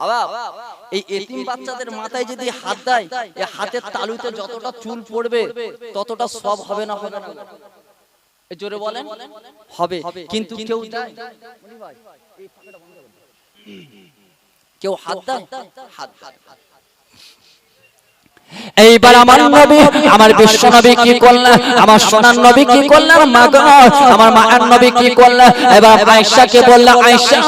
আবার এই এতিম বাচ্চাদের মাথায় যদি হাত দেয় এই হাতের তালুতে যতটা চুল পড়বে ততটা সব হবে না হবে না। জোরে বলেন? হবে। কিন্তু কেউ কেউ হাত দেয়। হাত দেয়। এইবার আমার নবী আমার বিশ্ব নবী কি করলেন? আমার সোনার নবী কি করলেন? মা আমার মায়ের নবী কি করলেন? এবার আয়েশাকে বললেন আয়েশা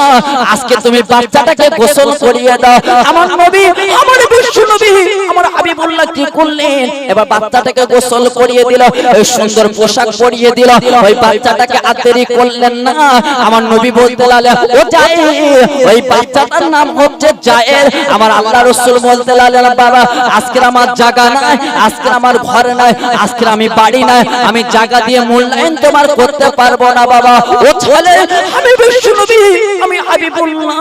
আজকে তুমি বাচ্চাটাকে গোসল করিয়ে দাও। আমার নবী আমার বিশ্ব নবী আমার হাবিবুল্লাহ কি করলেন? এবার বাচ্চাটাকে গোসল করিয়ে দিল ওই সুন্দর পোশাক পরিয়ে দিল ওই বাচ্চাটাকে আর দেরি করলেন না। আমার নবী বলতে লাগলেন ও জায়ের ওই বাচ্চাটার নাম হচ্ছে জায়ের আমার আল্লাহ রাসূল বলতে লাগলেন বাবা আজকে আমার জায়গা নাই আজকে আমার ঘর নাই আজকে আমি বাড়ি নাই, আমি জায়গা দিয়ে মূল্যায়ন তোমার করতে পারব না বাবা। ও ছেলে, আমি বিশ্ব নবী, আমি হাবিবুল্লাহ।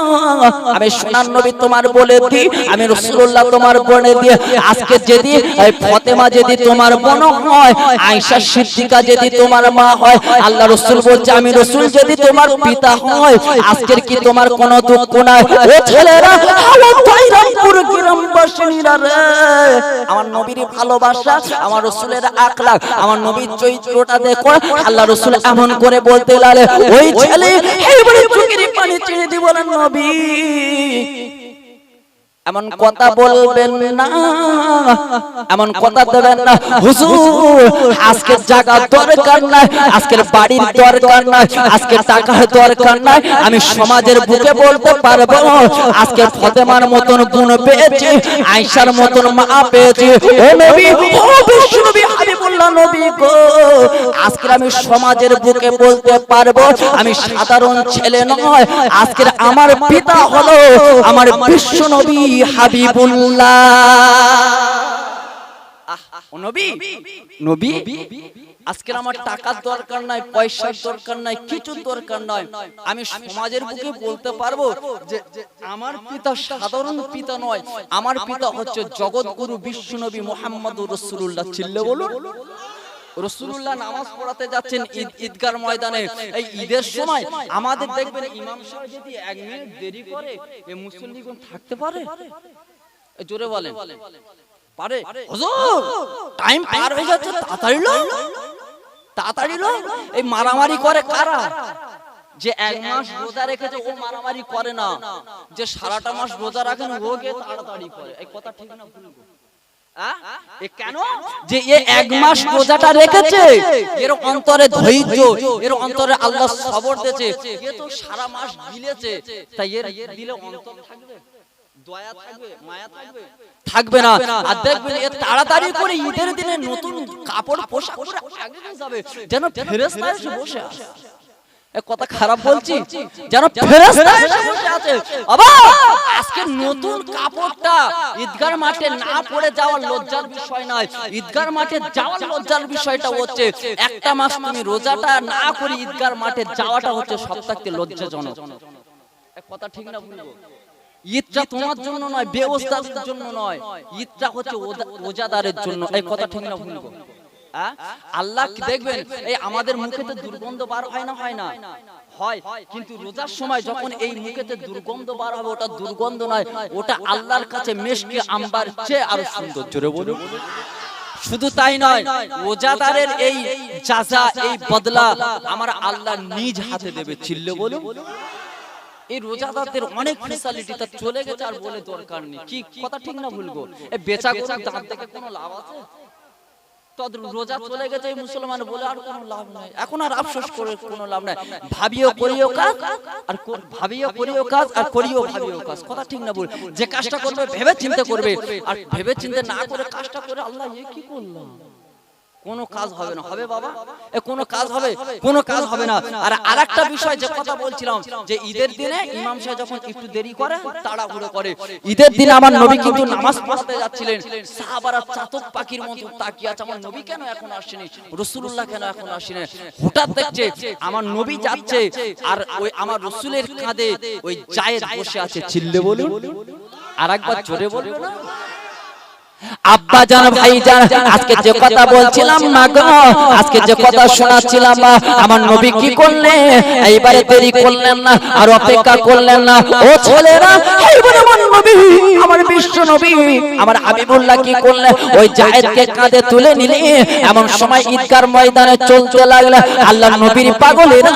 আমি সোনার নবী তোমার বলে দি আমি রাসূলুল্লাহ তোমার বলে দিয়ে। আজকে যদি এই ফতেমা যদি তোমার বোন হয়, আয়েশা সিদ্দিকা যদি তোমার মা হয়, আল্লাহ রাসূল বলছে, আমি রাসূল যদি তোমার পিতা হয়, আজকের কি তোমার কোনো দুঃখ নাই? ও ছেলেরা, হাওয়া তাইরামপুর গ্রামবাসীরা রে। আমার নবীর ভালোবাসা, আমার রসুলের আকলা আমার নবীর চরিত্রটা দেখো, আল্লাহ রসুল এমন করে বলতে লাগে ওই ছেলে, এইবারে চোখের পানি ছেড়ে দিব নবী। এমন কথা বলবেন না। এমন কথা দেবেন না। হুজুর আজকে জায়গা দরকার নাই। আজকের বাড়ির দরকার নাই। আজকে টাকার দরকার নাই। আমি সমাজের বুকে বলতে পারব। আজকে ফতেমার মতন গুণ পেয়েছি। আয়েশার মতন মা পেয়েছি। ও নবী ও বিশ্ব নবী নবী গো। আজকে আমি সমাজের বুকে বলতে পারব আমি সাধারণ ছেলে নয়। আজকের আমার পিতা হলো আমার বিশ্ব নবী হাবিবুল্লাহ। নবী? নবী? আজকে আমার টাকার দরকার নাই পয়সার দরকার নাই কিছু দরকার নাই। আমি সমাজের বুকে বলতে পারব যে আমার পিতা সাধারণ পিতা নয়। আমার পিতা হচ্ছে জগৎগুরু বিশ্বনবী মোহাম্মদ রসুল্লাহ চিল্লে বলুন। রসুল্লাহ নামাজ পড়াতে যাচ্ছেন ঈদ ঈদগার ময়দানে। এই ঈদের সময় আমাদের দেখবেন ইমাম সাহেব যদি এক মিনিট দেরি করে এ মুসল্লিগণ থাকতে পারে? জোরে বলেন। পারে হুজুর টাইম পার। হয়ে যাচ্ছে তাড়াতাড়ি তাড়াতাড়ি লো। এই মারামারি করে কারা? যে এক মাস রোজা রেখেছে ও মারামারি করে না। যে সারাটা মাস রোজা রাখেন ও গিয়ে তাড়াতাড়ি করে? এই কথা ঠিক না ভুল গো? কেন? যে এ এক মাস রোজাটা রেখেছে এর অন্তরে ধৈর্য এর অন্তরে আল্লাহ সবর দিয়েছে। এ তো সারা মাস গিলেছে। তাই এর দিলে অন্তর থাকবে? দয়া থাকবে মায়া থাকবে। থাকবে না। আর দেখবেন এ তাড়াতাড়ি করে ঈদের দিনে নতুন কাপড় পোশাক পরে আগে যাবে। যেন ফেরেশতা এসে বসে আছে। কথা খারাপ বলছি। যেন ফেরেশতা এসে বসে আছে। বাবা আজকে নতুন কাপড়টা ঈদগার মাঠে না পড়ে যাওয়ার লজ্জার বিষয় নয়। ঈদগার মাঠে যাওয়ার লজ্জার বিষয়টা হচ্ছে একটা মাস তুমি রোজাটা না করে ঈদগার মাঠে যাওয়াটা হচ্ছে সবথেকে লজ্জাজনক। এ কথা ঠিক না বলব। ঈদটা তোমার জন্য নয় বেওস্তাদের জন্য নয়। ঈদটা হচ্ছে রোজাদারের জন্য। এই কথা ঠিক না ভুলবো। আল্লাহ কি দেখবেন? এই আমাদের মুখেতে দুর্গন্ধ বার হয় না হয় না। হয় কিন্তু রোজার সময় যখন এই মুখেতে দুর্গন্ধ বার হবে ওটা দুর্গন্ধ নয় ওটা আল্লাহর কাছে মেশকে আম্বার চেয়ে আরও সুন্দর। জোরে বলুন। শুধু তাই নয় রোজাদারের এই যাজা এই বদলা আমার আল্লাহ নিজ হাতে দেবে। চিল্লে বলুন। এই রোজাদারদের অনেক ফেসিলিটি তা চলে গেছে আর বলে দরকার নেই। কি কথা ঠিক না ভুলবো এই বেচা গরুর দাঁত থেকে কোনো লাভ আছে? রোজা চলে গেছে মুসলমান বলে আর কোনো লাভ নাই। এখন আর আফসোস করে কোনো লাভ নাই। ভাবিও করিও কাজ আর ভাবিও করিও কাজ আর করিও ভাবিও কাজ। কথা ঠিক না বল যে কাজটা করবে ভেবে চিন্তা করবে। আর ভেবে চিন্তা না করে কাজটা করে আল্লাহ এ কি করলাম কোনো কাজ হবে না। হবে বাবা? এ কোনো কাজ হবে? কোনো কাজ হবে না। আর আরেকটা বিষয় যে কথা বলছিলাম যে ঈদের দিনে ইমাম সাহেব যখন একটু দেরি করে তাড়াহুড়ো করে। ঈদের দিনে আমার নবী কিন্তু নামাজ পড়তে যাচ্ছিলেন। সাহাবারা চাতক পাখির মতো তাকিয়ে আছে। আমার নবী কেন এখন আসেনি? রসুলুল্লাহ কেন এখন আসেনি? হঠাৎ দেখছে আমার নবী যাচ্ছে আর ওই আমার রসুলের কাঁধে ওই জায়েদ বসে আছে। চিল্লে বলুন। আর একবার জোরে বলব না আব্বা জান ভাই জান আজকে যে কথা বলছিলাম না গো আজকে যে কথা শোনাচ্ছিলাম আমার নবী কি করলেন? এইবারে দেরি করলেন না আর অপেক্ষা করলেন না। ও ছেলেরা এইবারে আমার নবী নবী আমার বিশ্ব নবী আমার হাবিবুল্লাহ কি করলে ওই জায়েদকে কাঁধে তুলে নিলে এমন সময় ঈদগার ময়দানে চলতে লাগলে আল্লাহ নবীর পাগলেরা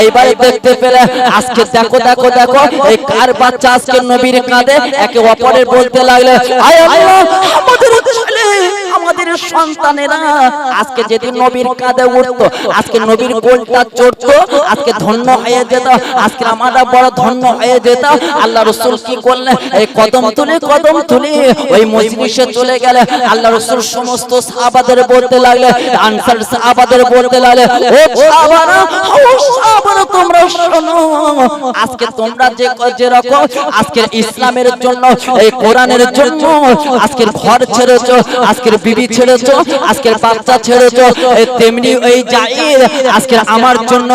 এইবারে দেখতে পেলে আজকে দেখো দেখো দেখো এই কার বাচ্চা আজকে নবীর কাঁধে একে অপরের বলতে লাগলে আয় আল্লাহ আমাদের আমাদের সন্তানেরা আজকে যেদিন নবীর কাঁধে উঠতো আজকে নবীর গোলটা চড়তো আজকে ধন্য হয়ে যেত আজকে আমরা বড় ধন্য হয়ে যেত আল্লাহ রসুল কি করলেন? এই কদম তুলে কদম তুলে ওই মজলিসে চলে গেলে আল্লাহ রসুল সমস্ত সাহাবাদের বলতে লাগলে আনসার সাহাবাদের বলতে লাগলে ও সাহাবারা ও সাহাবারা তোমরা শোনো। আজকে তোমরা যে যেরকম আজকের ইসলামের জন্য এই কোরআনের জন্য আজকের ঘর ছেড়েছো আজকের বিবি ছেড়েছো, আজকের বাচ্চা ছেড়েছো, তেমনি এই জাহির আজকের আমার জন্য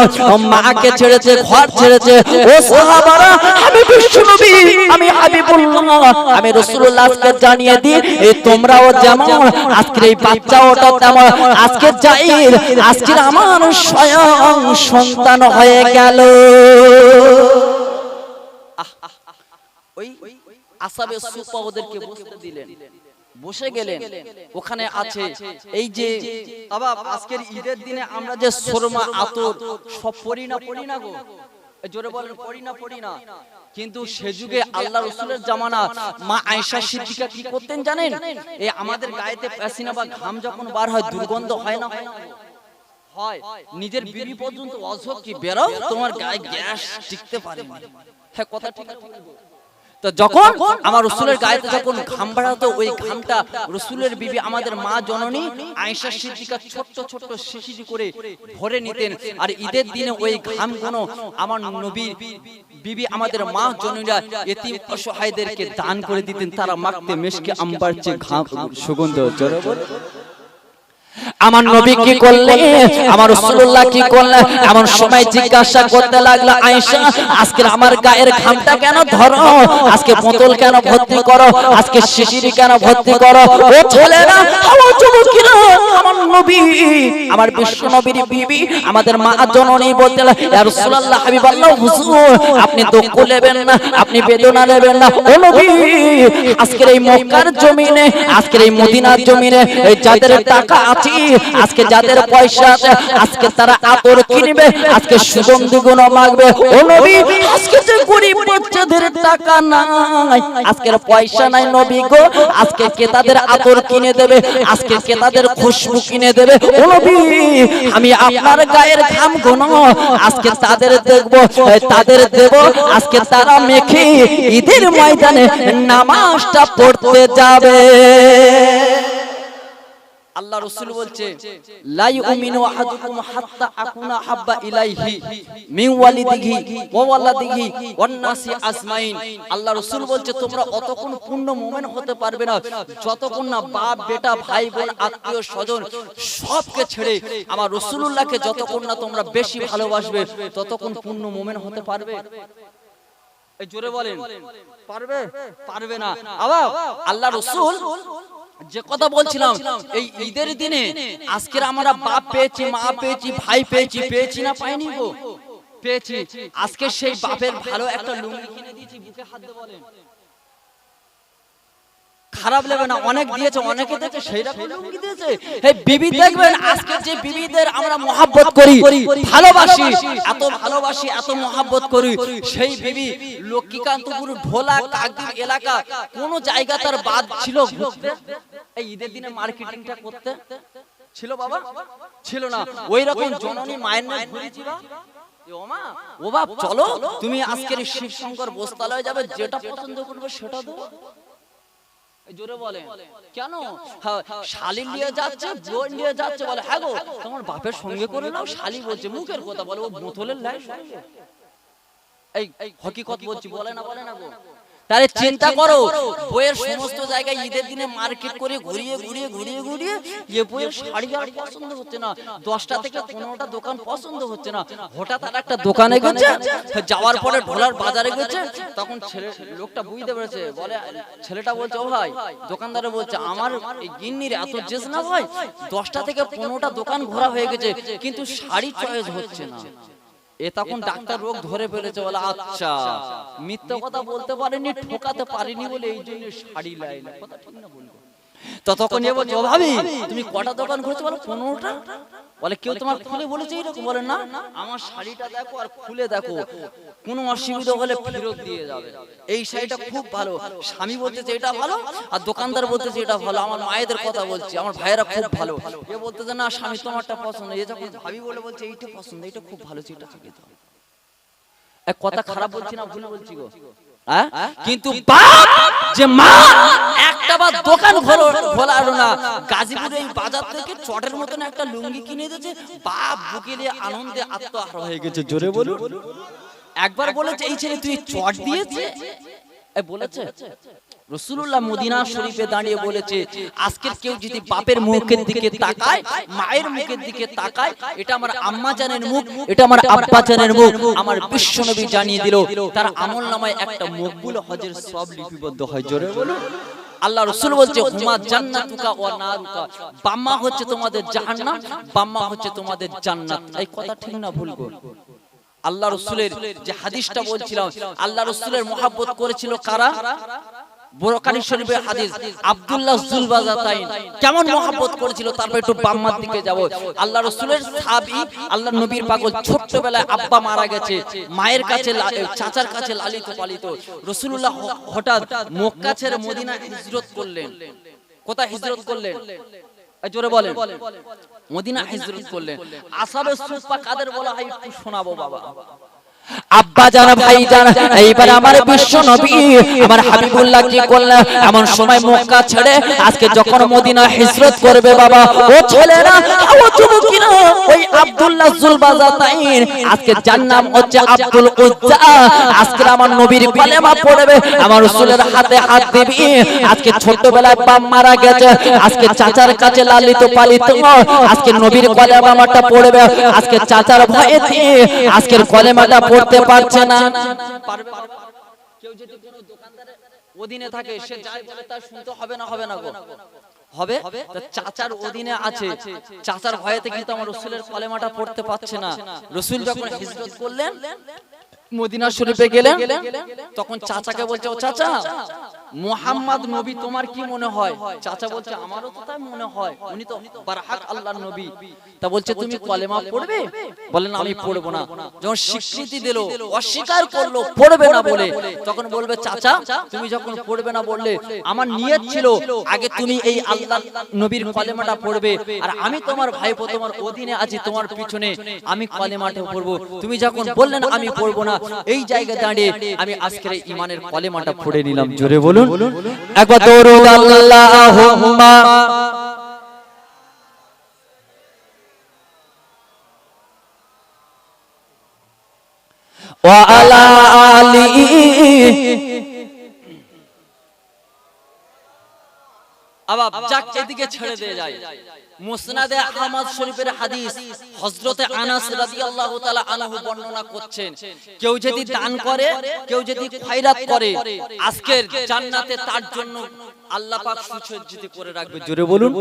মাকে ছেড়েছে, ঘর ছেড়েছে। ও সাহাবারা, আমি বিশ্বনবী, আমি হাবিবুল্লাহ, আমি রাসূলুল্লাহ আজকে জানিয়ে দিই এই তোমরাও যেমন আজকের এই বাচ্চাওটা তেমন। আজকে জাহির, আজকের আমার স্বয়ং সন্তান হয়ে গেল। ওই আসাবে সুপা ওদেরকে বসতে দিলেন। বসে গেলেন ওখানে আছে এই যে আবার আজকের ঈদের দিনে আমরা যে সুরমা আতর সব পড়ি না পড়ি না গো। জোরে বলেন পড়ি না পড়ি না। কিন্তু সে যুগে আল্লাহ রসুলের জামানা মা আয়েশা সিদ্দিকা কি করতেন জানেন? এই আমাদের গায়েতে প্যাসিনা বা ঘাম যখন বার হয় দুর্গন্ধ হয় না? হয় নিজের বিবি পর্যন্ত অঝোক কি বেরো? তোমার গায়ে গ্যাস টিকতে পারে। হ্যাঁ কথা ঠিক আছে। তো যখন আমার রসুলের গায়েতে যখন ঘাম বাড়াতো ওই ঘামটা রসুলের বিবি আমাদের মা জননী আয়েশা সিদ্দিকা ছোট্ট ছোট্ট শিশিরি করে ভরে নিতেন। আর ঈদের দিনে ওই ঘামগুলো আমার নবীর বিবি আমাদের মা জননীরা এতিম অসহায়দেরকে দান করে দিতেন। তারা মাখতে মেশকে আম্বার চেয়ে ঘাম সুগন্ধ বল। আমার নবী কি করলে? আমার রাসূলুল্লাহ কি করলে? এমন সময় জিজ্ঞাসা করতে লাগল আয়েশা আজকে আমার গায়ের ঘামটা কেন ধরো? আজকে বোতল কেন ভর্তি করো? আজকে শিশিরি কেন ভর্তি করো? ও ছেলেরা আমার যুবকেরা আমার নবী আমার বিশ্ব নবীর বিবি আমাদের মা জননী বলতে ইয়া রাসূলুল্লাহ হাবিবাল্লাহ হুজুর আপনি দুঃখ নেবেন না আপনি বেদনা নেবেন না। ও নবী আজকের এই মক্কার জমিনে আজকের এই মদিনার জমিনে এই যাদের টাকা আছে আজকে যাদের পয়সা আছে আজকে তারা আতর কিনবে আজকে সুগন্ধি গুণ মাগবে ও নবী আজকে যে গরিব বাচ্চাদের টাকা নাই আজকের পয়সা নাই নবী গো আজকে কে তাদের আতর কিনে দেবে আজকে কে তাদের খুশবু কিনে দেবে। ও নবী আমি আপনার গায়ের ঘাম গুণ আজকে তাদের দেখব তাদের দেব আজকে তারা মেখে ঈদের ময়দানে নামাজটা পড়তে যাবে। আল্লাহ রসুল বলছে লাই উমিনু আহাদুকুম হাত্তা আকুনা হাব্বা ইলাইহি মিন ওয়ালিদিহি ওয়া ওয়ালাদিহি ওয়ান নাসি আজমাইন। আল্লাহ রসুল বলছে তোমরা অতক্ষণ পূর্ণ মুমিন হতে পারবে না। যতক্ষণ না বাপ বেটা ভাই বোন আত্মীয় স্বজন সবকে ছেড়ে আমার রসুলুল্লাহকে যতক্ষণ না তোমরা বেশি ভালোবাসবে ততক্ষণ পূর্ণ মুমিন হতে পারবে। এই জোরে বলেন পারবে? পারবে না। আবার আল্লাহ রসুল যে কথা বলছিলাম এই ঈদের দিনে আজকের আমরা বাপ পেয়েছি মা পেয়েছি ভাই পেয়েছি পেয়েছি না পাইনি গো। পেয়েছি। আজকে সেই বাপের ভালো একটা লুঙ্গি কিনে দিয়েছি বুকে হাত দিয়ে বলেন। খারাপ লাগবে না অনেক দিয়েছে অনেকে দিয়েছে সেই রকম লুঙ্গি দিয়েছে। এই বিবি দেখবেন আজকে যে বিবিদের আমরা মহাব্বত করি ভালোবাসি এত ভালোবাসি এত মহাব্বত করি সেই বিবি লক্ষ্মীকান্তপুর ভোলা কাকদ্বীপ এলাকা কোন জায়গা তার বাদ ছিল ঘুরতে? এই ঈদের দিনে মার্কেটিংটা করতে? ছিল বাবা? ছিল না। ওই রকম জননী মায়ের নাম বা ও বাপ চলো তুমি আজকের শিবশঙ্কর বস্তালয়ে যাবে যেটা পছন্দ করবে সেটা দেবো জোরে বলে কেন? হ্যাঁ, শালি নিয়ে যাচ্ছে বোন নিয়ে যাচ্ছে বলে হ্যাঁ গো তোমার বাপের সঙ্গে করে নাও শালি বলছে মুখের কথা বলে ও বোতলের লাই এই হকিকত বলছি বলে না বলে না গো। তাহলে চিন্তা করো বইয়ের সমস্ত জায়গায় ঈদের দিনে মার্কেট করে ঘুরিয়ে ঘুরিয়ে ঘুরিয়ে ঘুরিয়ে এ বইয়ের শাড়ি আর পছন্দ হচ্ছে না দশটা থেকে পনেরোটা দোকান পছন্দ হচ্ছে না হঠাৎ আর একটা দোকানে গেছে যাওয়ার পরে ঢোলার বাজারে গেছে তখন ছেলে লোকটা বুঝতে পেরেছে বলে ছেলেটা বলছে ও ভাই দোকানদারে বলছে আমার এই গিন্নির এত জেস না ভাই দশটা থেকে পনেরোটা দোকান ঘোরা হয়ে গেছে কিন্তু শাড়ি চয়েস হচ্ছে না। এ তখন ডাক্তার রোগ ধরে ফেলেছে বলে আচ্ছা মিথ্যা কথা বলতে পারেনি, ঠোকাতে পারিনি বলে এই জন্য শাড়ি লাইন কথা ঠিক না বলব। তো তখন এ বলছে ভাবি, তুমি কটা দোকান করেছ বলো, পনেরোটা? বলে কেউ তোমার খুলে বলেছে এরকম? বলে না। আমার শাড়িটা দেখো আর খুলে দেখো। কোনো অসুবিধা হলে ফেরত দিয়ে যাবে। এই শাড়িটা খুব ভালো। স্বামী বলতেছে এটা ভালো আর দোকানদার বলতেছে এটা ভালো। আমার মায়েদের কথা বলছি। আমার ভাইয়েরা খুব ভালো। এ বলতেছে না স্বামী তোমারটা পছন্দ। এ যখন ভাবি বলে বলছে এইটা পছন্দ এটা খুব ভালো এটা এক কথা খারাপ বলছি না ভুল বলছি গো। হ্যাঁ? কিন্তু বাপ যে মা একটা বার দোকান খোলো। খোলালো না। গাজীপুরে এই বাজার থেকে চটের মতন একটা লুঙ্গি কিনে দিয়েছে বাপ বুকে নিয়ে আনন্দে আত্মহার হয়ে গেছে। জোরে বলুন। একবার বলেছে এই ছেলে তুই চট দিয়েছে? এ বলেছে রসুল্লাহ মদিনা শরীফে দাঁড়িয়ে বলেছে আজকের কেউ যদি বাপের মুখের দিকে তাকায় মায়ের মুখের দিকে তাকায় এটা আমার আম্মা জানের মুখ এটা আমার আব্বা জানের মুখ আমার বিশ্বনবী জানিয়ে দিল তার আমল নামায় একটা মকবুল হজের সব লিপিবদ্ধ হয়। জোরে বলুন। আল্লাহ রসুল বলছে হুমা জান্নাতুকা ওয়া নারুকা। বাম্মা হচ্ছে তোমাদের জাহান্নাম বাম্মা হচ্ছে তোমাদের জান্নাত। এই কথা ঠিক না ভুল আল্লাহ রসুলের যে হাদিসটা বলছিলাম আল্লাহ রসুলের মহাব্বত করেছিল কারা? বোরকানি শরীফের হাদিস আব্দুল্লাহ জুলবাজাতাইন। কেমন মহাব্বত করেছিল? তারপর একটু বাম্মার দিকে যাব। আল্লাহ রসুলের সাহাবী আল্লাহ নবীর পাগল ছোট্টবেলায় আব্বা মারা গেছে মায়ের কাছে চাচার কাছে লালিত পালিত। রসুল্লাহ হ- হঠাৎ মক্কা ছেড়ে মদিনা হিজরত করলেন। কোথায় হিজরত করলেন? জোরে বলেন। মদিনা হিজরত করলেন। আসাবে সুফা কাদের বলা হয়? একটু শোনাবো বাবা। আব্বা জান, ভাই জান, এইবার আমার বিশ্ব নবী, আমার হাবিবুল্লাহ কি করলেন? এমন সময় মক্কা ছেড়ে আজকে যখন মদিনা হিজরত করবে বাবা, ও ছেলেরা ও যুবকিরা ওই আব্দুল্লাহ জুলবাজাতাইন আজকে যার নাম হচ্ছে আব্দুল উজ্জা, আজকে আমার নবীর কলেমা পড়বে, আমার রাসূলের হাতে হাত দিবি, আজকে ছোটবেলায় বাপ মারা গেছে, আজকে চাচার কাছে লালিত পালিত আজকে নবীর কলেমাটা পড়বে, আজকে চাচার ভয়ে আজকের কলেমাটা পড়তে পারছে না। কেউ যদি কোনো দোকানদারের অধীনে থাকে সে যাই বলে তার শুনতে হবে না হবে না গো। হবে তা চাচার অধীনে আছে। চাচার ভয়েতে কিন্তু আমার রসুলের কলেমাটা পড়তে পারছে না। রসুল যখন হিজরত করলেন মদিনা শরীফে গেলেন, তখন চাচাকে বলছে, ও চাচা, মোহাম্মদ নবী তোমার কি মনে হয়? চাচা বলছে, আমারও তো তাই মনে হয়, উনি তো বারহাক আল্লাহর নবী। তা বলছে, তুমি কলেমা পড়বে? বলেন আমি পড়ব না। যখন স্বীকৃতি দিল, অস্বীকার করল, পড়বে না বলে। তখন বলবে, চাচা, তুমি যখন পড়বে না বললে, আমার নিয়ত ছিল, আগে তুমি এই আল্লাহ নবীর কলেমাটা পড়বে, আর আমি তোমার ভাইপো তোমার অধীনে আছি, তোমার পিছনে আমি কলেমাটা পড়ব। তুমি যখন বললেন, আমি পড়ব না এই জায়গায় দাঁড়িয়ে আমি আজকের ইমানের কলেমাটা পড়ে নিলাম। জোরে বলুন। একবার আল্লাহুম্মা ওয়া আলা আলিহি যাক এদিকে ছেড়ে দিয়ে যায় মুসনাদে আহমদ শরীফের হাদিস হযরতে আনাস রাদিয়াল্লাহু তাআলা আনহু বর্ণনা করছেন কেউ যদি দান করে কেউ যদি খয়রাত করে আজকের জান্নাতে তার জন্য আল্লাহ পাক সুসজ্জিত করে রাখবে জোরে বলুন।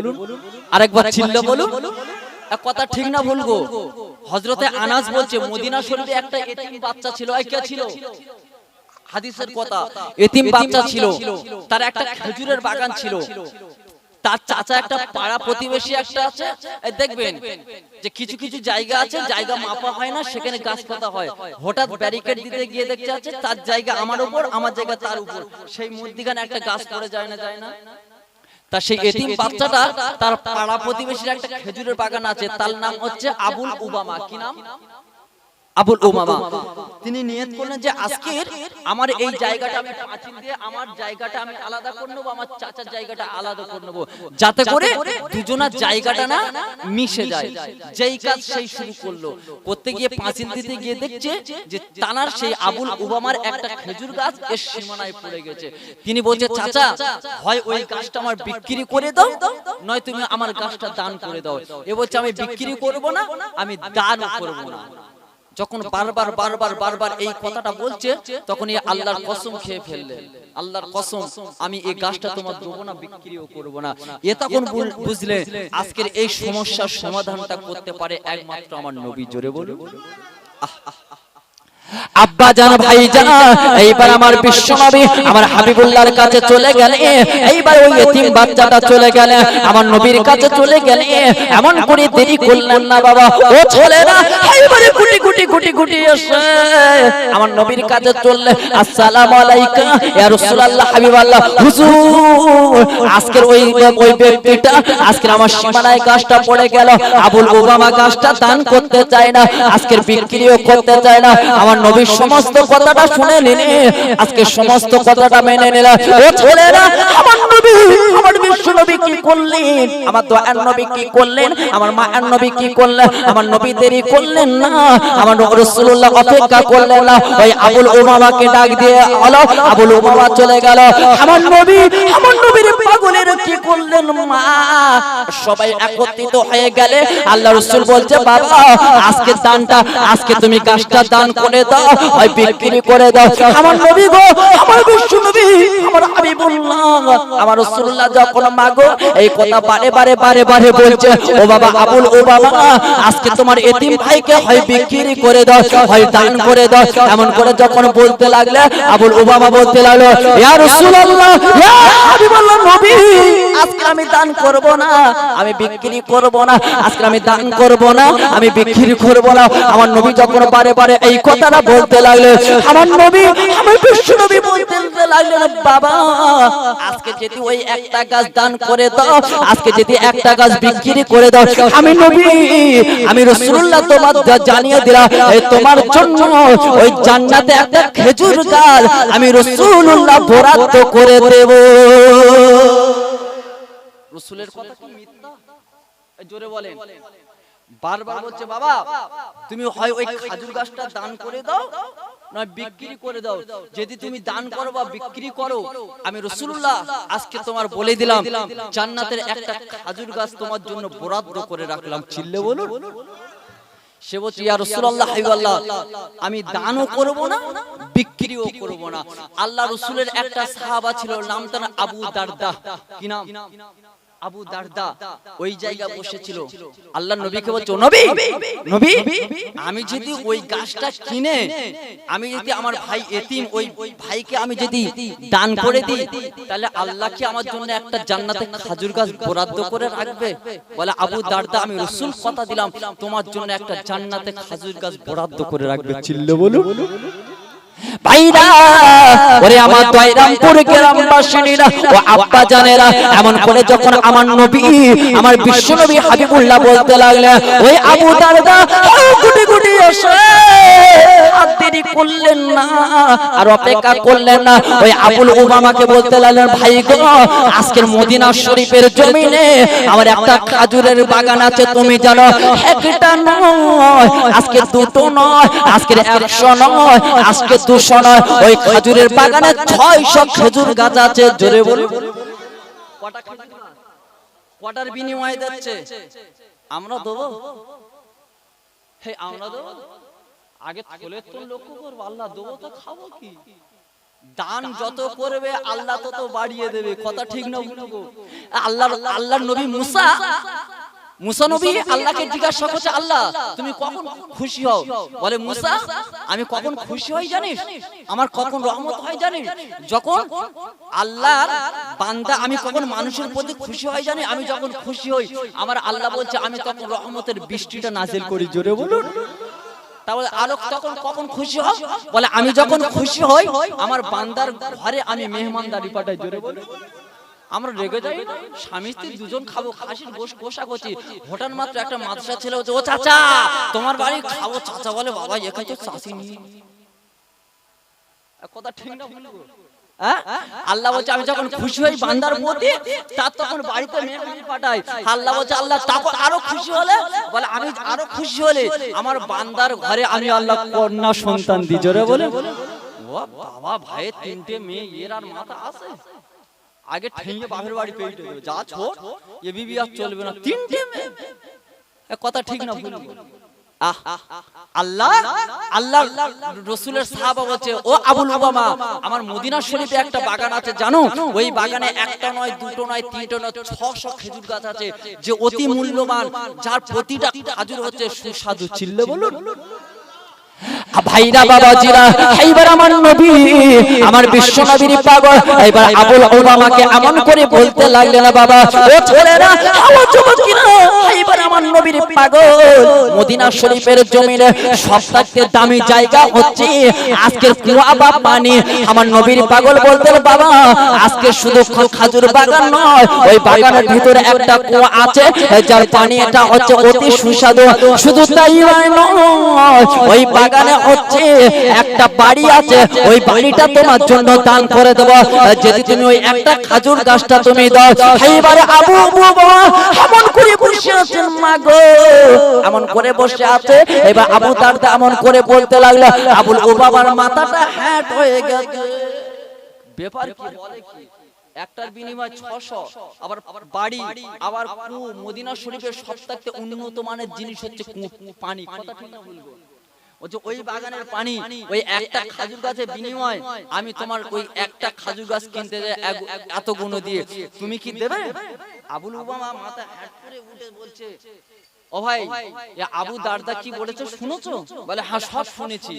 আরেকবার চিল্লা বলুন? এক কথা ঠিক না বলব? হযরতে আনাস বলছে মদিনা শরীফে একটা এতিম বাচ্চা ছিল কে ছিল। হাদিসের কথা। এতিম বাচ্চা ছিল। তার একটা খেজুরের বাগান ছিল। তার চাচা একটা পাড়া প্রতিবেশী একটা আছে। দেখবেন যে কিছু কিছু জায়গা আছে জায়গা মাপা হয় না সেখানে গাছ পাতা হয়। হঠাৎ ব্যারিকেড দিতে গিয়ে দেখতে আছে তার জায়গা আমার উপর আমার জায়গা তার উপর। সেই মধ্যিখানে একটা গাছ পড়ে যায় না যায় না। তা সেই এতিম বাচ্চাটা তার পাড়া প্রতিবেশীর একটা খেজুরের বাগান আছে। তার নাম হচ্ছে আবুল উবামা। কি নাম? আবুল উমামা। তিনি নিয়ত করলেন যে আজকের আমার এই জায়গাটা আমি পাঁচিল দিয়ে আমার জায়গাটা আমি আলাদা করে নেব আমার চাচার জায়গাটা আলাদা করে নেব। যাতে করে দুজনের জায়গাটা না মিশে যায়। যেই কাজ সেই শুরু করল। করতে গিয়ে পাঁচিল দিতে গিয়ে দেখছে যে তানার সেই আবুল উবামার একটা খেজুর গাছ এর সীমানায় পড়ে গেছে। তিনি বলছে চাচা হয় ওই গাছটা আমার বিক্রি করে দাও নয় তুমি আমার গাছটা দান করে দাও। এ বলছে আমি বিক্রি করব না আমি দান করব না। যখন বারবার বারবার বারবার এই কথাটা বলছে তখন এই আল্লাহর কসম খেয়ে ফেললেন। আল্লাহর কসম আমি এই গাছটা তোমার দেবো না বিক্রিও করব না। এ তখন বুঝলে আজকের এই সমস্যার সমাধানটা করতে পারে একমাত্র আমার নবী। জোরে বলুন। আহ, আহ, আহ। আব্বা জান, ভাই জান, এইবার আমার বিশ্বনবী আমার হাবিবুল্লাহর কাছে চলে গেলে, এইবার ওই এতিম বাচ্চাটা চলে গেলে, আমার নবীর কাছে চলে গেলে, এমন করে দেরি করলেন না বাবা। ও ছেলেরা এইবারে গুটি গুটি গুটি গুটি এসে আমার নবীর কাছে চললে, আসসালামু আলাইকা ইয়া রাসূলুল্লাহ, হাবিবাল্লাহ, হুজুর, আজকের ওই ওই ব্যক্তিটা, আজকের আমার সীমানায় গাছটা পড়ে গেল, আবুল ওবামা গাছটা দান করতে চায় না, আজকের বিক্রিও করতে চায় না, আমার নবীর সমস্ত কথাটা শুনে নিলে আজকে সমস্ত কথাটা মেনে নিল ও ছেলেরা আমার নবী, আমার বিশ্ব নবী কি করলেন? আমার দয়ার নবী কি করলেন? আমার মায়ের নবী কি করলেন? আমার নবী দেরি করলেন না। আমার রাসূলুল্লাহ অপেক্ষা করলেন না। ওই আবুল ওমামাকে ডাক দিয়ে হলো আবুল ওমামা চলে গেল। আমার নবী, আমার নবীর পাগলের কি করলেন মা? সবাই একত্রিত হয়ে গেলে আল্লাহ রাসূল বলছে, বাবা আজকে দানটা, আজকে তুমি গাছটা দান করে দাও বিক্রি করে দাও। আমার নবী গো, আমার বিশ্ব নবী, আমার আমার রাসূলুল্লাহ যখন মাগো, এই কথা বারে বারে বারে বারে বলছে, ও বাবা আবুল ও বাবা আজকে তোমার এতিম ভাইকে হয় বিক্রি করে দাও, হয় দান করে দাও। এমন করে যখন বলতে লাগলে, আবুল ওবামা বলতে লাগল, ইয়া রাসূলুল্লাহ, ইয়া হাবিবাল্লাহ নবী, আজকে আমি দান করব না, আমি বিক্রি করব না, আজকে আমি দান করব না, আমি বিক্রি করব না। আমার নবী যখন বারে বারে এই কথাটা বলতে লাগল আমার নবী আমার বিশ্ব নবী বলতে লাগলেন বাবা আজকে যদি ওই একটা গাছ দান করে দাও আজকে যদি একটা গাছ বিক্রি করে দাও আমি নবী আমি রাসূলুল্লাহ তোমার জানিয়ে দিলাম এই তোমার জন্য ওই জান্নাতে একটা খেজুর গাছ আমি রাসূলুল্লাহ বরাদ্দ করে দেব। রসুলের কথা কি মিথ্যা? জোরে বলেন। বারবার বলছে বাবা তুমি হয় ওই খাজুর গাছটা দান করে দাও নয় বিক্রি করে দাও। যদি তুমি দান করো বা বিক্রি করো আমি রসুল্লাহ আজকে তোমার বলে দিলাম জান্নাতের একটা খাজুর গাছ তোমার জন্য বরাদ্দ করে রাখলাম। চিল্লে বলুন। সে বলছে ইয়া রাসূলুল্লাহ হাবিবাল্লাহ আমি দানও করব না বিক্রিও করব না। আল্লাহ রসুলের একটা সাহাবা ছিল নামটা না আবু দারদা। কি নাম? আবু দারদা ওই জায়গা বসেছিল। আল্লাহ নবীকে বলছো নবী নবী আমি যদি ওই গাছটা কিনে আমি যদি আমার ভাই এতিম ওই ভাইকে আমি যদি দান করে দিই তাহলে আল্লাহ কি আমার জন্য একটা জান্নাতে খাজুর গাছ বরাদ্দ করে রাখবে। বলে আবু দারদা আমি রসুল কথা দিলাম তোমার জন্য একটা জান্নাতে খাজুর গাছ বরাদ্দ করে রাখবে। চিল্লে বলুন। ভাইরা ওরে আমার দয়রামপুর গ্রামবাসীরা ও আব্বা জানেরা এমন করে যখন আমার নবী আমার বিশ্ব নবী হাবিবুল্লাহ বলতে লাগলেন ওই আবু দারদা গুটি গুটি এসে আর দেরি করলেন না আর অপেক্ষা করলেন না। ওই আবুল উমামাকে বলতে লাগলেন ভাই গো আজকের মদিনা শরীফের জমিনে আমার একটা খাজুরের বাগান আছে তুমি জানো একটা নয় আজকে দুটো নয় আজকের একশো নয় আজকে দুশো ওই বাগানে ছয়শো খেজুর গাছ আছে, জোরে? কটার আমরা দেবো? হে আমরা দেবো? আগে তো লক্ষ্য করব, আল্লাহ দেবো তো খাব কি? দান যত করবে, আল্লাহ তত বাড়িয়ে দেবে, কথা ঠিক না আল্লাহ আল্লাহর নবী মুসা আল্লাহকে জিজ্ঞাসা করছে আল্লাহ তুমি কখন খুশি হও? বলে মুসা আমি কখন খুশি হই জানিস? আমার কখন রহমত হয় জানিস? যখন আল্লাহর বান্দা আমি কখন মানুষের প্রতি খুশি হয় জানি আমি যখন খুশি হই আমার আল্লাহ বলছে আমি তখন রহমতের বৃষ্টিটা নাজিল করি জোরে বলুন। তাহলে আলোক তখন কখন খুশি হয় বলে আমি যখন খুশি হই আমার বান্দার ঘরে আমি মেহমানদারি পাঠাই জোরে বলুন। আমরা রেগে যাই, স্বামী স্ত্রী দুজন খাব, খাসির গোশ কোষা করছি হঠাৎ মাত্র একটা মাদ্রাসা ছেলে বলছে, ও চাচা, তোমার বাড়ি খাব, চাচা বলে, বাবা এখানে তো চাষি নেই কথা ঠিক না হ্যাঁ? আল্লাহ বলছে, আমি যখন খুশি হই বান্দার তার তখন বাড়িতে মেহমান পাঠাই। আল্লাহ বলছে, আল্লাহ তখন আরও খুশি হলে? বলে, আমি আরও খুশি হলে আমার বান্দার ঘরে আমি আল্লাহ কন্যা সন্তান দি জোরে বলে। বাবা, ভাইয়ের তিনটে মেয়ে, এর আর মাথা আছে? আগে ঠেঙ্গে বাপের বাড়ি পেয়ে দেবে যা ছোট এ বিবি আর চলবে না তিনটে কথা ঠিক না ভুল আল্লাহ আল্লাহ রসুলের সাহাবা বলছে ও আবুল ওবামা আমার মদিনা শরীফে একটা বাগান আছে জানো? ওই বাগানে একটা নয় দুটো নয় তিনটা নয় ছশো খেজুর গাছ আছে যে অতি মূল্যবান যার প্রতিটা খাজুর হচ্ছে সুস্বাদু চিল্লে বলুন। ভাইরা বাবাজিরা, এইবার আমার নবী, আমার বিশ্ব নবীর পাগল, এইবার আবুল ওবামাকে এমন করে বলতে লাগলেন বাবা, ও ছেলেরা ও যুবকেরা এইবার আমার নবীর পাগল, মদিনা শরীফের জমিনে সবথেকে দামি জায়গা হচ্ছে আজকের কুয়া বা পানি। আমার নবীর পাগল বলতেন বাবা, আজকে শুধু খাজুর বাগান নয়, ওই বাগানের ভিতরে একটা কুয়া আছে, যার পানি এটা হচ্ছে অতি সুস্বাদু, শুধু তাই নয়, ওই বাগানে হচ্ছে, একটা বাড়ি আছে, ওই বাড়িটা তোমার জন্য দান করে দেব। যদি তুমি ওই একটা খাজুর গাছটা তুমি দাও, এইবারে আবু আবু এমন করে বসে আছেন মা গো। এমন করে বসে আছে, এবার আবু এমন করে বলতে লাগল, আবুল ও বাবার মাথাটা হ্যাট হয়ে গেছে। ব্যাপার কি বলে কি একটার বিনিময় আবার বাড়ি, আবার মদিনা শরীফের সবথেকে উন্নত মানের জিনিস হচ্ছে পানি। কথা ঠিক না বলব বলছে ওই বাগানের পানি ওই একটা খাজুর গাছের বিনিময় আমি তোমার ওই একটা খাজুর গাছ কিনতে যাই এত গুণ দিয়ে তুমি কি দেবে? আবুল মাথা হ্যাট করে উঠে বলছে ও ভাই আবু দারদা কি বলেছে শুনেছো? বলে হ্যাঁ সব শুনেছি।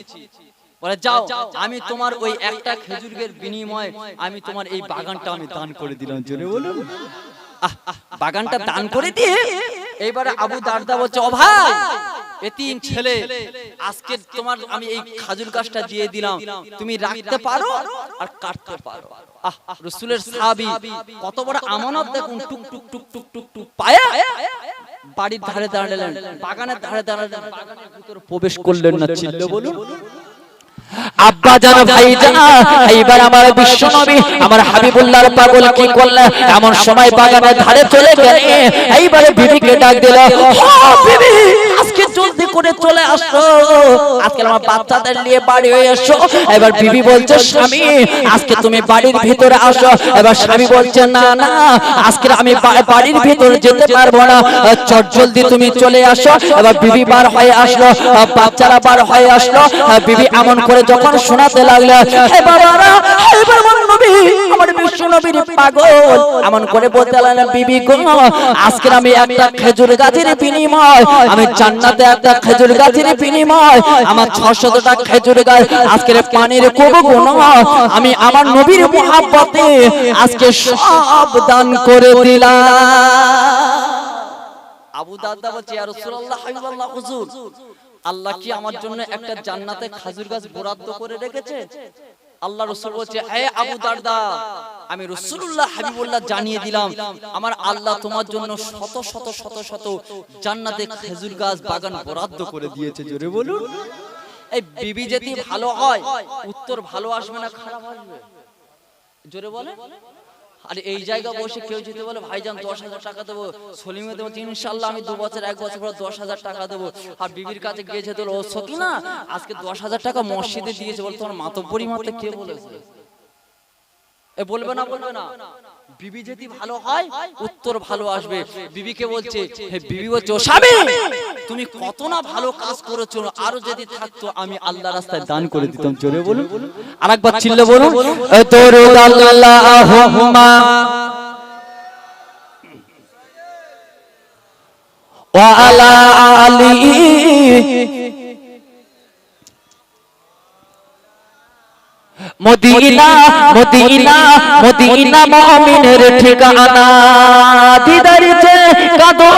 বলে যাও আমি তোমার ওই একটা খেজুরের বিনিময়ে আমি তোমার এই বাগানটা আমি দান করে দিলাম জোরে বলুন। বাগানটা দান করে দিয়ে এইবারে আবু দারদা বলছে ও ভাই এ তিন ছেলে আজকে তোমার আমি এই খাজুর গাছটা দিয়ে দিলাম। তুমি রাখতে পারো আর কাটতে পারো। আহ রসুলের সাহাবী কত বড় আমানত দেখুন। টুক টুক টুক টুক টুক টুক। পায়া। বাড়ির ধারে দাঁড়ালেন। বাগানের ধারে দাঁড়ালেন। বাগানের ভিতরে প্রবেশ করলেন না চিল্লে বলুন। আব্বা জান ভাই জান। এইবার আমার বিশ্ব নবী আমার হাবিবুল্লাহর পাগল কি করলে এমন সময় বাগানের ধারে চলে গেলে এইবারে বিবিকে ডাক দিল বিবি জলদি করে চলে আসো। আজকে আমার বাচ্চাদের নিয়ে বাড়ি হয়ে এসো। এবার বিবি বলছে স্বামী আজকে তুমি বাড়ির ভিতরে আসো। এবার স্বামী বলছে না না আজকে আমি বাড়ির ভিতরে যেতে পারব না। চট জলদি তুমি চলে আসো। এবার বিবি বার হয়ে আসলো। বাচ্চারা বার হয়ে আসলো। বিবি এমন করে যখন শোনাতে লাগল হে বাবারা হে বাবার আমার বিশ্ব নবীর পাগল। এমন করে বলতে লাগল বিবি গো আজকে আমি একটা খেজুর গাছের বিনিময়। আমি জান্নাতে একটা খেজুর গাছের বিনিময়। আমার ছশতটা খেজুর গাছ আজকের পানির কোব গুণ। আমি আমার নবীর মহাব্বতে আজকে সব দান করে দিলাম। আবু দাদা বলছে, ইয়া রাসূলুল্লাহ, হাবিবাল্লাহ, হুজুর, আল্লাহ কি আমার জন্য একটা জান্নাতে খাজুর গাছ বরাদ্দ করে রেখেছে? আল্লাহ রসুল বলছে আবু দারদা আমি রসুল্লাহ হাবিবুল্লাহ জানিয়ে দিলাম আমার আল্লাহ তোমার জন্য শত শত শত শত জান্নাতে খেজুর গাছ বাগান বরাদ্দ করে দিয়েছে জোরে বলুন। এই বিবি যদি ভালো হয় উত্তর ভালো আসবে না খারাপ আসবে? জোরে বলে আর এই জায়গা বসে কেউ যদি বলে ভাইজান দশ হাজার টাকা দেবো সলিমে দেবো ইনশাল্লাহ আমি দু বছর এক বছর পর দশ হাজার টাকা দেবো। আর বিবির কাছে গিয়েছে তোর ও সত্যি না আজকে দশ হাজার টাকা মসজিদে দিয়েছে। বল তোমার মাতব্বরি মাতে কে বলেছে? এ বলবে না বলবে না। বিবি যদি ভালো হয় উত্তর ভালো আসবে। বিবিকে বলছে হে বিবি বলছে ও স্বামী তুমি কত না ভালো কাজ করেছ আরও যদি থাকতো আমি আল্লাহ রাস্তায় দান করে দিতাম। জোরে বলুন। আরেকবার চিল্লে বলুন। দরুদ আল্লাহুম্মা ওয়া আলা আলি মদিনা মদিনা মদিনা মুমিনের ঠিকানা। দিদারিতে কাদো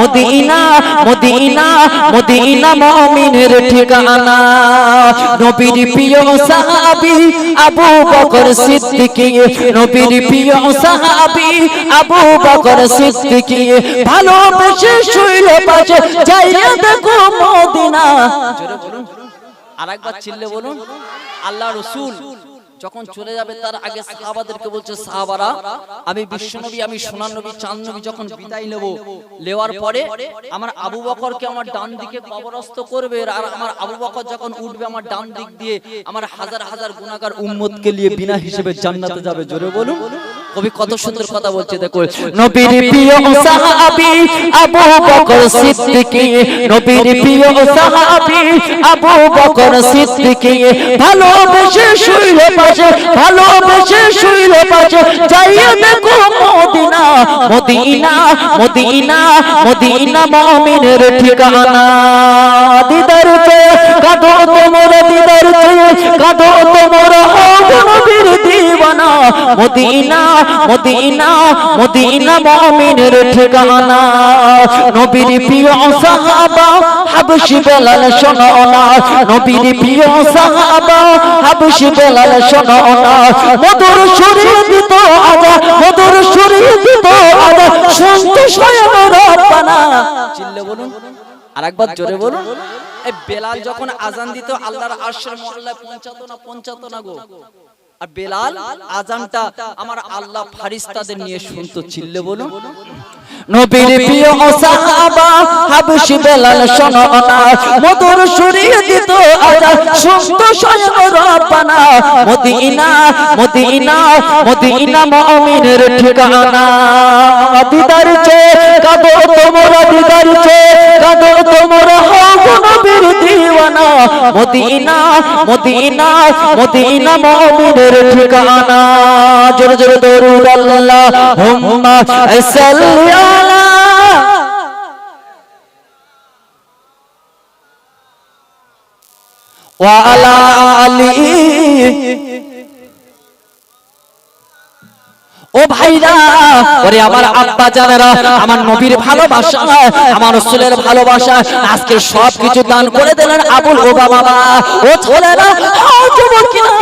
মদিনা মদিনা মদিনা মুমিনের ঠিকানা। নবীর প্রিয় সাহাবী আবু বকর নবীর প্রিয় সাহাবী আবু বকর সিদ্দিকী ভালোবেসে শুইল পাশে যাইয়া দেখো মদিনা। আরেকবার চিল্লে বলুন, আল্লাহ রসুল যখন চলে যাবে তার আগে সাহাবাদেরকে বলছে সাহাবারা আমি বিশ্বনবী আমি সোনার নবী চাঁদ নবী যখন বিদায় নেব নেওয়ার পরে আমার আবু বকরকে আমার ডান দিকে কবরস্থ করবে আর আমার আবু বকর যখন উঠবে আমার ডান দিক দিয়ে আমার হাজার হাজার গুণাকার উম্মতকে নিয়ে বিনা হিসেবে জান্নাতে যাবে। জোরে বলুন। কবি কত সুন্দর কথা বলছে দেখো। নবীর প্রিয় সাহাবী আবু বকর সিদ্দিকী। নবীর প্রিয় সাহাবী আবু বকর সিদ্দিকী। ভালোবেসে শুইলে পাশে ভালোবেসে শুইলে পাশে যাইয়ে দেখো মদিনা। মদিনা মদিনা মদিনা মুমিনের ঠিকানা। দিদার চেয়ে কাঁদো তোমরা দিদার চেয়ে কাঁদো তোমরা। নবীর দিওয়ানা মদিনা মদিনা মদিনা মুমিনের ঠিকানা নবীর প্রিয় সাহাবা, হাবশি বেলাল শোনো না। নবীর প্রিয় সাহাবা, হাবশি বেলাল শোনো না। মধুর সুরে দিত আজা, মধুর সুরে দিত আজা। শুনতে স্বয়ং রব্বানা। চিল্লে বলুন আর একবার জোরে বলুন। বেলাল যখন আজান দিত, আল্লাহর আরশের মহল্লায় পৌঁছাতো না পৌঁছাতো না গো? আর বেলাল আজানটা আমার আল্লাহ ফারিস্তাদের নিয়ে শুনতো চিল্লে বলুন। নবীর প্রিয় সাহাবা হাবশি বেলাল শোনো না মধুর সুরে দিত আজা শুনতে স্বয়ং রব্বানা। মদিনা মদিনা মদিনা মুমিনের ঠিকানা। দিদার চে কাঁদো তোমরা চে কাঁদো তোমরা হও নবীর দিওয়ানা। মদিনা মদিনা মদিনা মুমিনের ঠিকানা। জোরে জোরে দরুদ আল্লাহ হুম্মা সাল্লি وعلى آله ও ভাইরা ওরে আমার আব্বা জানেরা আমার নবীর ভালোবাসা আমার রসুলের ভালোবাসা আজকে সব কিছু দান করে দিলেন আবুল ও ছেলেরা ও যুবকেরা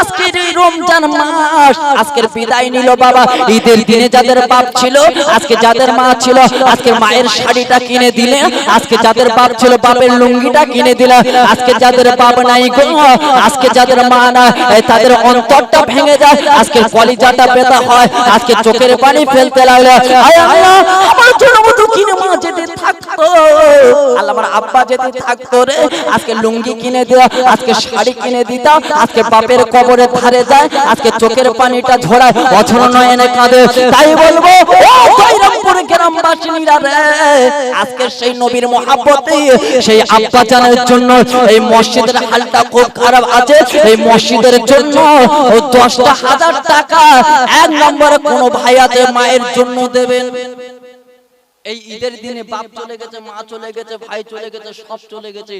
আজকের এই রমজান মাস আজকের বিদায় নিল বাবা। ঈদের দিনে যাদের বাপ ছিল আজকে যাদের মা ছিল আজকে মায়ের শাড়িটা কিনে দিলে আজকে যাদের বাপ ছিল বাপের লুঙ্গিটা কিনে দিলে আজকে যাদের বাপ নাই গো আজকে যাদের মা না তাদের অন্তরটা ভেঙে যায় আজকে কলিজাটা ব্যথা হয় আজকে চোখের পানি ফেলতে লাগল আমার মতো কিনে মা যেতে থাকতো। আল্লাহ আমার আব্বা যেতে থাকতো রে আজকে লুঙ্গি কিনে দিও আজকে শাড়ি কিনে দিতা আজকে বাপের কবরে ধারে যায় আজকে চোখের পানিটা নয়নে কাঁদে। তাই বলব ও জয়রামপুর গ্রামবাসীরা রে আজকে সেই নবীর মহাব্বতে সেই আব্বা জানের জন্য এই মসজিদের হালটা খুব খারাপ আছে এই মসজিদের জন্য দশটা হাজার টাকা এক নম্বরে কোন ভাই আছে মায়ের জন্য দেবেন? এই ঈদের দিনে বাপ চলে গেছে মা চলে গেছে ভাই চলে গেছে সব চলে গেছে।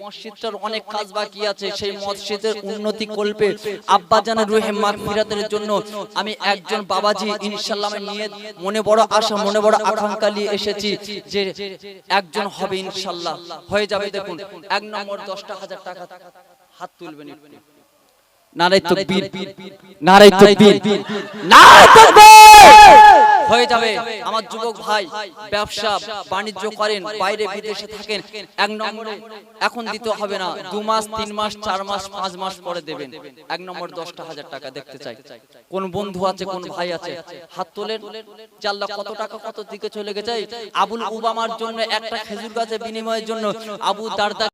মসজিদটার অনেক কাজ বাকি আছে সেই মসজিদের উন্নতি কল্পে আব্বা জানের রুহে মাগফিরাতের জন্য আমি একজন বাবাজি ইনশাআল্লাহ আমি নিয়ে মনে বড় আশা মনে বড় আকাঙ্ক্ষা নিয়ে এসেছি যে একজন হবে ইনশাআল্লাহ। হয়ে যাবে দেখুন। এক নম্বর দশটা হাজার টাকা হাত তুলবেন একটু। তকবীর তকবীর তকবীর হয়ে যাবে। আমার যুবক ভাই ব্যবসা বাণিজ্য করেন বাইরে বিদেশে থাকেন এক নম্বরে এখন দিতে হবে না দু মাস তিন মাস চার মাস পাঁচ মাস পরে দেবেন। এক নম্বর দশটা হাজার টাকা দেখতে চাই। কোন বন্ধু আছে কোন ভাই আছে? হাত তোলেন। চাল্লা কত টাকা কত দিকে চলে গেছে? আবুল উবামার জন্য একটা খেজুর গাছের বিনিময়ের জন্য আবু দারদা